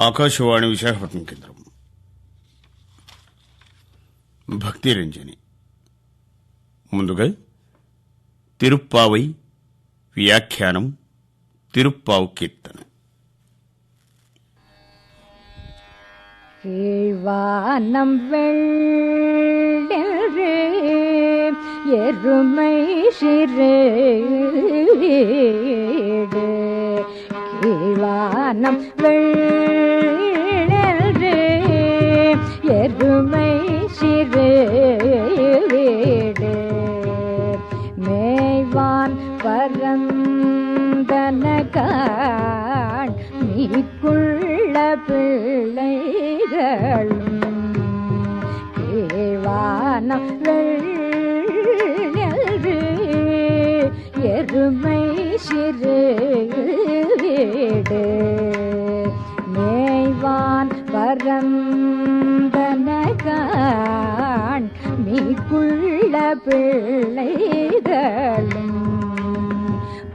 ఆకాశవాణి విశాఖపట్నం కేంద్రం భక్తి రంజని ముందుగా తిరుప్పావై వ్యాఖ్యానం తిరుప్పావు కీర్తన கீழ்வானம் வெள்ளென்று எருமை சிறேடு வானம் வெள்ளே எருமை சிறு வீடு மேய்வான் பரந்தனகான் நீக்குள்ள பிள்ளைகளும் ஏவானம் வெள்ளே எருமை சிறு வீடு மேய்வான் பரந்தனகான் மீக்குள்ள பிள்ளைகளும்.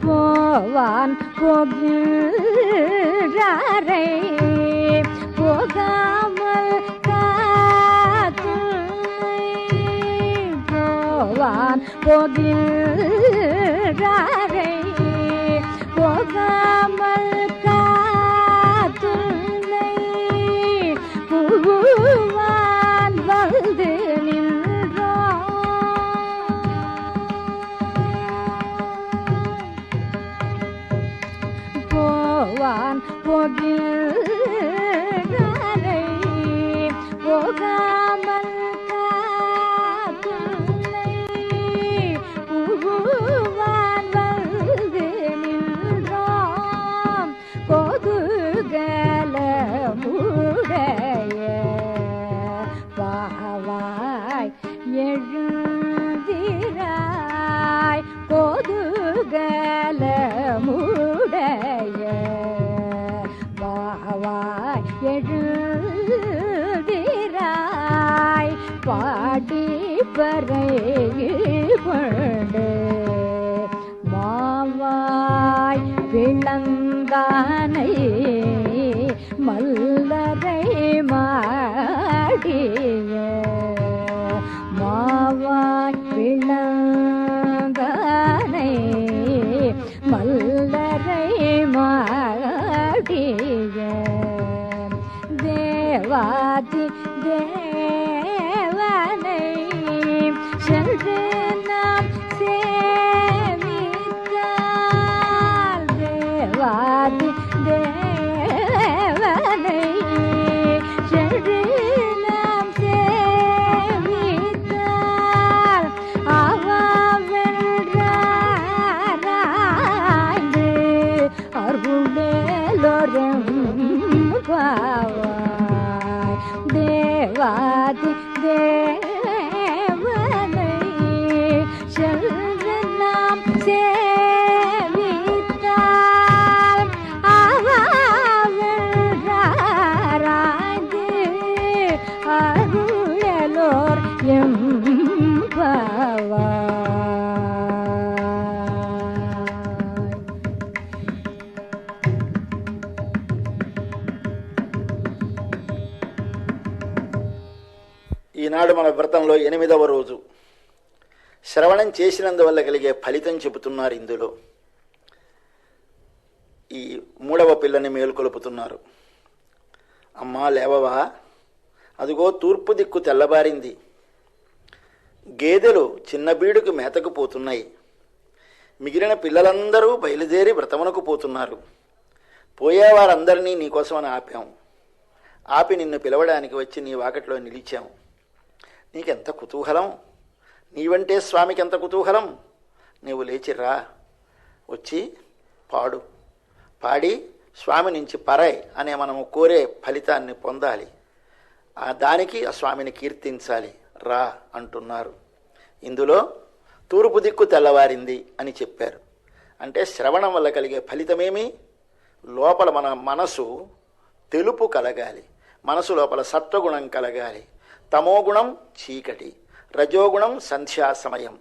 போவான் போகிறாரை எழுதிராய். பாடி பறை கொண்டு மாவாய் பிளந்தானை மல்லரை மாடிய. மாவாய் பிளந்த ఈనాడు మన వ్రతంలో ఎనిమిదవ రోజు. శ్రవణం చేసినందువల్ల కలిగే ఫలితం చెబుతున్నారు ఇందులో. ఈ మూడవ పిల్లని మేలుకొలుపుతున్నారు. అమ్మా లేవవా? అదిగో తూర్పు దిక్కు తెల్లబారింది. గేదెలు చిన్న బీడుకు మేతకు పోతున్నాయి. మిగిలిన పిల్లలందరూ బయలుదేరి వ్రతమునకు పోతున్నారు. పోయేవారందరినీ నీకోసమని ఆపాం. ఆపి నిన్ను పిలవడానికి వచ్చి నీ వాకట్లో నిలిచాము నీకెంత కుతూహలం? నీవంటే స్వామికి ఎంత కుతూహలం? నీవు లేచి రా వచ్చి పాడు. పాడి స్వామి నుంచి పరై అనే మనము కోరే ఫలితాన్ని పొందాలి. ఆ దానికి ఆ స్వామిని కీర్తించాలి. రా అంటున్నారు. ఇందులో తూర్పు దిక్కు తెల్లవారింది అని చెప్పారు. అంటే శ్రవణం వల్ల కలిగే ఫలితమేమి? లోపల మన మనసు తెలుపు కలగాలి. మనసు లోపల సత్వగుణం కలగాలి. తమోగుణం చీకటి రజోగుణం సంధ్యా సమయం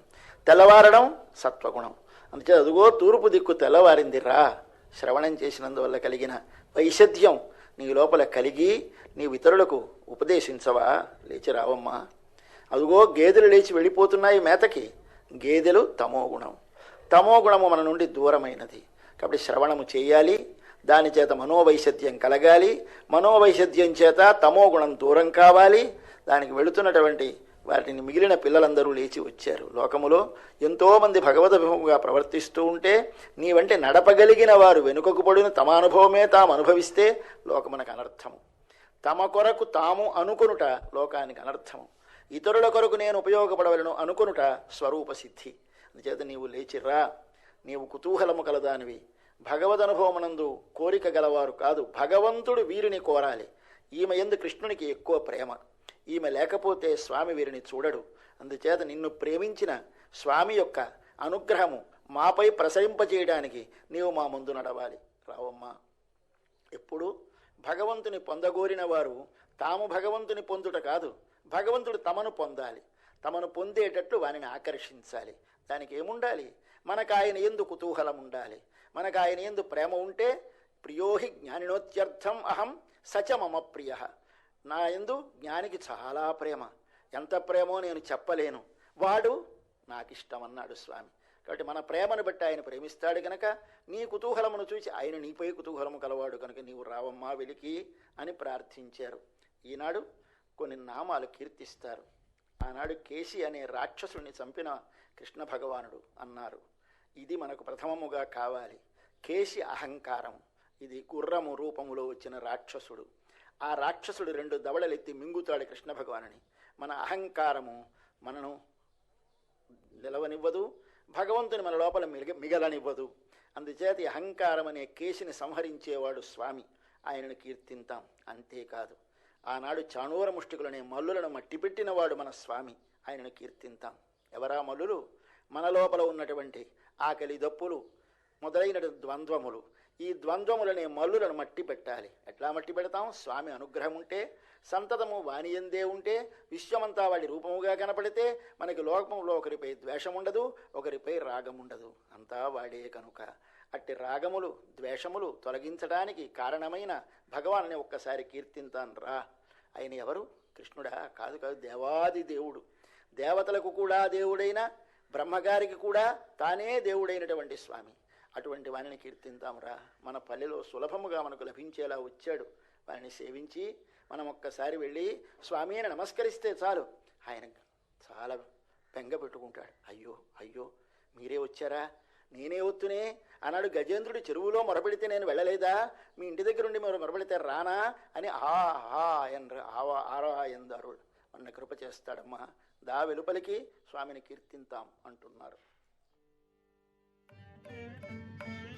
తెల్లవారడం సత్వగుణం. అందుకే అదుగో తూర్పు దిక్కు తెల్లవారిందిరా శ్రవణం చేసినందువల్ల కలిగిన వైషధ్యం నీ లోపల కలిగి నీవు ఇతరులకు ఉపదేశించవా? లేచి రావమ్మా. అదుగో గేదెలు లేచి వెళ్ళిపోతున్నాయి మేతకి. గేదెలు తమోగుణం. తమోగుణము మన నుండి దూరమైనది. కాబట్టి శ్రవణము చేయాలి. దాని చేత మనోవైషధ్యం కలగాలి. మనోవైషధ్యం చేత తమోగుణం దూరం కావాలి. దానికి వెళుతున్నటువంటి వాటిని మిగిలిన పిల్లలందరూ లేచి వచ్చారు. లోకములో ఎంతోమంది భగవదభిముఖంగా ప్రవర్తిస్తూ ఉంటే నీ వంటి నడపగలిగిన వారు వెనుకకు పడిన తమ అనుభవమే తాము అనుభవిస్తే లోకమునకు అనర్థము. తమ కొరకు తాము అనుకునుట లోకానికి అనర్థము. ఇతరుల కొరకు నేను ఉపయోగపడవలను అనుకునుట స్వరూప సిద్ధి. అందుచేత నీవు లేచిర్రా. నీవు కుతూహలము కలదానివి. భగవద్ అనుభవమునందు కోరిక గలవారు కాదు. భగవంతుడు వీరిని కోరాలి. ఈమె ఎందు కృష్ణునికి ఎక్కువ ప్రేమ. ఈమె లేకపోతే స్వామి వీరిని చూడడు. అందుచేత నిన్ను ప్రేమించిన స్వామి యొక్క అనుగ్రహము మాపై ప్రసరింపజేయడానికి నీవు మా ముందు నడవాలి. రావమ్మా. ఎప్పుడు భగవంతుని పొందగోరిన వారు తాము భగవంతుని పొందుట కాదు భగవంతుడు తమను పొందాలి. తమను పొందేటట్లు వారిని ఆకర్షించాలి. దానికి ఏముండాలి? మనకు ఆయన ఎందు కుతూహలం ఉండాలి. మనకు ఆయన ఎందు ప్రేమ ఉంటే ప్రియోహి జ్ఞానినోత్యర్థం అహం సచ మమ ప్రియ. నా ఎందు జ్ఞానికి చాలా ప్రేమ. ఎంత ప్రేమో నేను చెప్పలేను. వాడు నాకిష్టం అన్నాడు స్వామి. కాబట్టి మన ప్రేమను బట్టి ఆయన ప్రేమిస్తాడు గనక నీ కుతూహలమును చూసి ఆయన నీపై కుతూహలము కలవాడు కనుక నీవు రావమ్మా వెలికి అని ప్రార్థించారు. ఈనాడు కొన్ని నామాలు కీర్తిస్తారు. ఆనాడు కేసి అనే రాక్షసుని చంపిన కృష్ణ భగవానుడు అన్నారు. ఇది మనకు ప్రథమముగా కావాలి. కేసి అహంకారం. ఇది గుర్రము రూపములో వచ్చిన రాక్షసుడు. ఆ రాక్షసుడు రెండు దవడలెత్తి మింగుతాడు కృష్ణ భగవానుని. మన అహంకారము మనను నిలవనివ్వదు భగవంతుని మన లోపల మిగ మిగలనివ్వదు. అందుచేత అహంకారం అనే కేసిని సంహరించేవాడు స్వామి. ఆయనను కీర్తింతాం. అంతేకాదు ఆనాడు చాణూర ముష్టికులనే మల్లులను మట్టిపెట్టినవాడు మన స్వామి. ఆయనను కీర్తింతాం. ఎవరా మల్లులు? మన లోపల ఉన్నటువంటి ఆకలి దప్పులు మొదలైన ద్వంద్వములు. ఈ ద్వంద్వములనే మల్లులను మట్టి పెట్టాలి. ఎట్లా మట్టి పెడతాం? స్వామి అనుగ్రహం ఉంటే సంతతము వాణియందే ఉంటే విశ్వమంతా వాడి రూపముగా కనపడితే మనకి లోకంలో ఒకరిపై ద్వేషం ఉండదు ఒకరిపై రాగం ఉండదు. అంతా వాడే కనుక. అట్టి రాగములు ద్వేషములు తొలగించడానికి కారణమైన భగవాన్ని ఒక్కసారి కీర్తింతాను రా. ఆయన ఎవరు? కృష్ణుడా? కాదు కాదు దేవాది దేవుడు. దేవతలకు కూడా దేవుడైన బ్రహ్మగారికి కూడా తానే దేవుడైనటువంటి స్వామి. అటువంటి వాణిని కీర్తింతాంరా మన పల్లెలో సులభముగా మనకు లభించేలా వచ్చాడు. వారిని సేవించి మనం ఒక్కసారి వెళ్ళి స్వామిని నమస్కరిస్తే చాలు. ఆయన చాలా బెంగ పెట్టుకుంటాడు. అయ్యో అయ్యో మీరే వచ్చారా? నేనే వత్తునే అన్నాడు గజేంద్రుడి చెరువులో మొరపెడితే నేను వెళ్ళలేదా? మీ ఇంటి దగ్గర ఉండి మీరు మొరపెడితే రానా? అని ఆ హా ఎన్ర ఆవా ఆరా ఎందారు మన కృప చేస్తాడమ్మా. దా వెలుపలికి స్వామిని కీర్తింతాం అంటున్నారు. Thank you.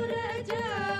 رجاء